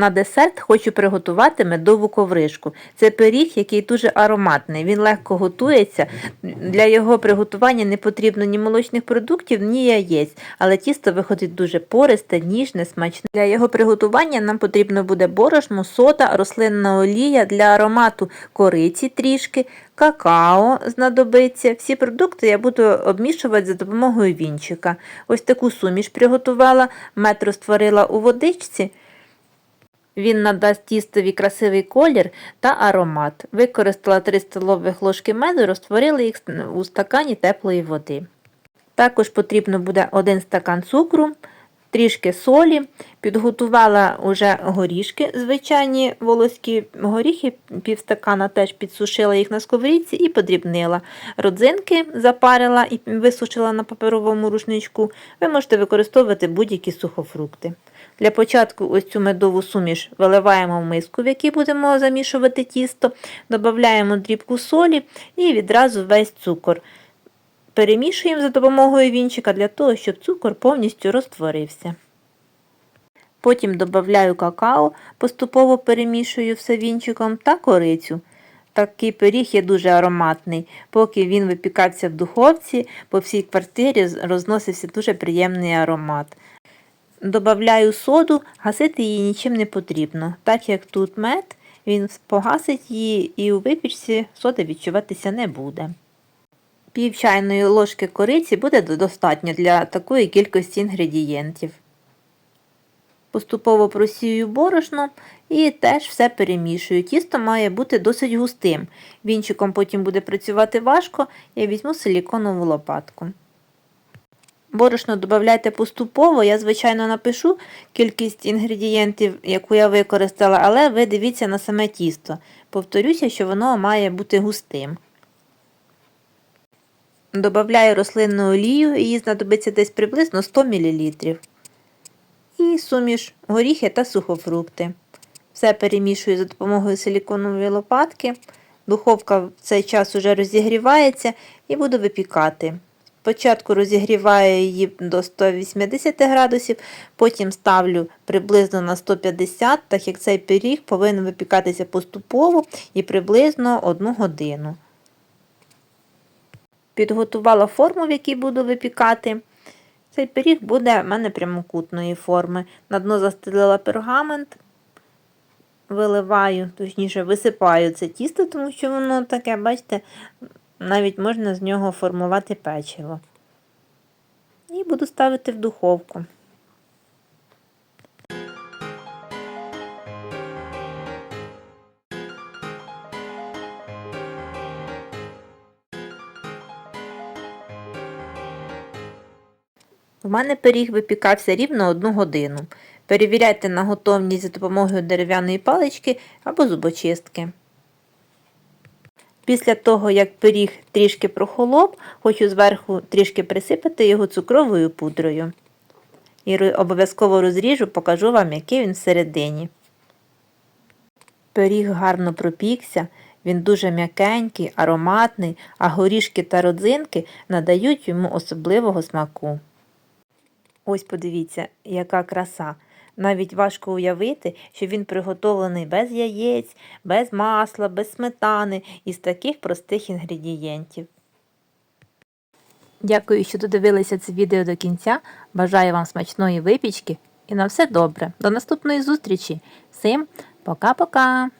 На десерт хочу приготувати медову ковришку. Це пиріг, який дуже ароматний. Він легко готується. Для його приготування не потрібно ні молочних продуктів, ні яєць, але тісто виходить дуже пористе, ніжне, смачне. Для його приготування нам потрібно буде борошно, сода, рослинна олія для аромату кориці трішки, какао знадобиться. Всі продукти я буду обмішувати за допомогою вінчика. Ось таку суміш приготувала, мед розтворила у водичці. Він надасть тістові красивий колір та аромат. Використала 3 столових ложки меду, розтворила їх у стакані теплої води. Також потрібно буде 1 стакан цукру, трішки солі. Підготувала уже горішки, звичайні волоські горіхи, півстакана теж підсушила їх на сковорідці і подрібнила. Родзинки запарила і висушила на паперовому рушничку. Ви можете використовувати будь-які сухофрукти. Для початку ось цю медову суміш виливаємо в миску, в якій будемо замішувати тісто, додаємо дрібку солі і відразу весь цукор. Перемішуємо за допомогою вінчика для того, щоб цукор повністю розтворився. Потім додаю какао, поступово перемішую все вінчиком та корицю. Такий пиріг є дуже ароматний. Поки він випікався в духовці, по всій квартирі розносився дуже приємний аромат. Добавляю соду, гасити її нічим не потрібно. Так як тут мед, він погасить її і у випічці сода відчуватися не буде. Пів чайної ложки кориці буде достатньо для такої кількості інгредієнтів. Поступово просію борошно і теж все перемішую. Тісто має бути досить густим. Вінчиком потім буде працювати важко, я візьму силіконову лопатку. Борошно додавайте поступово, я, звичайно, напишу кількість інгредієнтів, яку я використала, але ви дивіться на саме тісто. Повторюся, що воно має бути густим. Добавляю рослинну олію, її знадобиться десь приблизно 100 мл. І суміш горіхи та сухофрукти. Все перемішую за допомогою силіконової лопатки. Духовка в цей час уже розігрівається і буду випікати. Спочатку розігріваю її до 180 градусів, потім ставлю приблизно на 150, так як цей пиріг повинен випікатися поступово і приблизно 1 годину. Підготувала форму, в якій буду випікати. Цей пиріг буде в мене прямокутної форми. На дно застелила пергамент, виливаю, точніше висипаю це тісто, тому що воно таке, бачите, навіть можна з нього формувати печиво. І буду ставити в духовку. У мене пиріг випікався рівно одну годину. Перевіряйте на готовність за допомогою дерев'яної палички або зубочистки. Після того, як пиріг трішки прохолов, хочу зверху трішки присипати його цукровою пудрою. І обов'язково розріжу, покажу вам, який він всередині. Пиріг гарно пропікся, він дуже м'якенький, ароматний, а горішки та родзинки надають йому особливого смаку. Ось подивіться, яка краса. Навіть важко уявити, що він приготовлений без яєць, без масла, без сметани із таких простих інгредієнтів. Дякую, що додивилися це відео до кінця. Бажаю вам смачної випічки і на все добре. До наступної зустрічі. Всім пока-пока!